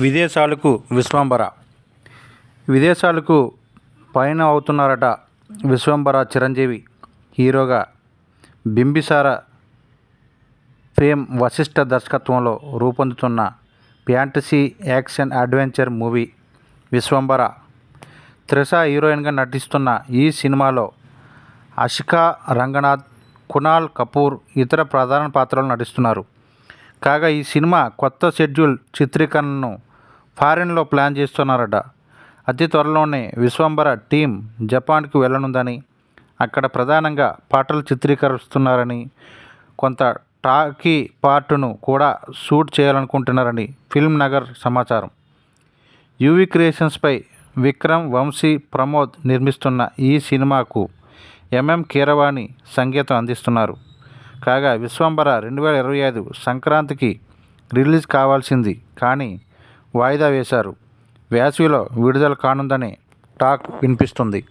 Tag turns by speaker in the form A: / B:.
A: విదేశాలకు విశ్వంబర. విదేశాలకు పయనం అవుతున్నారట విశ్వంబర చిరంజీవి హీరోగా. బింబిసార ఫేమ్ వశిష్ఠ దర్శకత్వంలో రూపొందుతున్న fantasy action adventure movie Vishwambhara. Trisha హీరోయిన్గా నటిస్తున్న ఈ సినిమాలో అషికా రంగనాథ్ కునాల్ కపూర్ ఇతర ప్రధాన పాత్రలు నటిస్తున్నారు. కాగా ఈ సినిమా కొత్త షెడ్యూల్ చిత్రీకరణను ఫారిన్లో ప్లాన్ చేస్తున్నారట. అతి త్వరలోనే విశ్వంబర టీం జపాన్కి వెళ్ళనుందని అక్కడ ప్రధానంగా పాటలు చిత్రీకరిస్తున్నారని కొంత టాకీ పార్టును కూడా షూట్ చేయాలనుకుంటున్నారని ఫిల్మ్ నగర్ సమాచారం. యూవి క్రియేషన్స్పై విక్రమ్ వంశీ ప్రమోద్ నిర్మిస్తున్న ఈ సినిమాకు ఎంఎం కీరవాణి సంగీతం అందిస్తున్నారు. కాగా విశ్వంబర రెండు వేల ఇరవై ఐదు సంక్రాంతికి రిలీజ్ కావాల్సింది. కానీ వాయిదా వేశారు. వేసవిలో విడుదల కానుందని టాక్ వినిపిస్తుంది.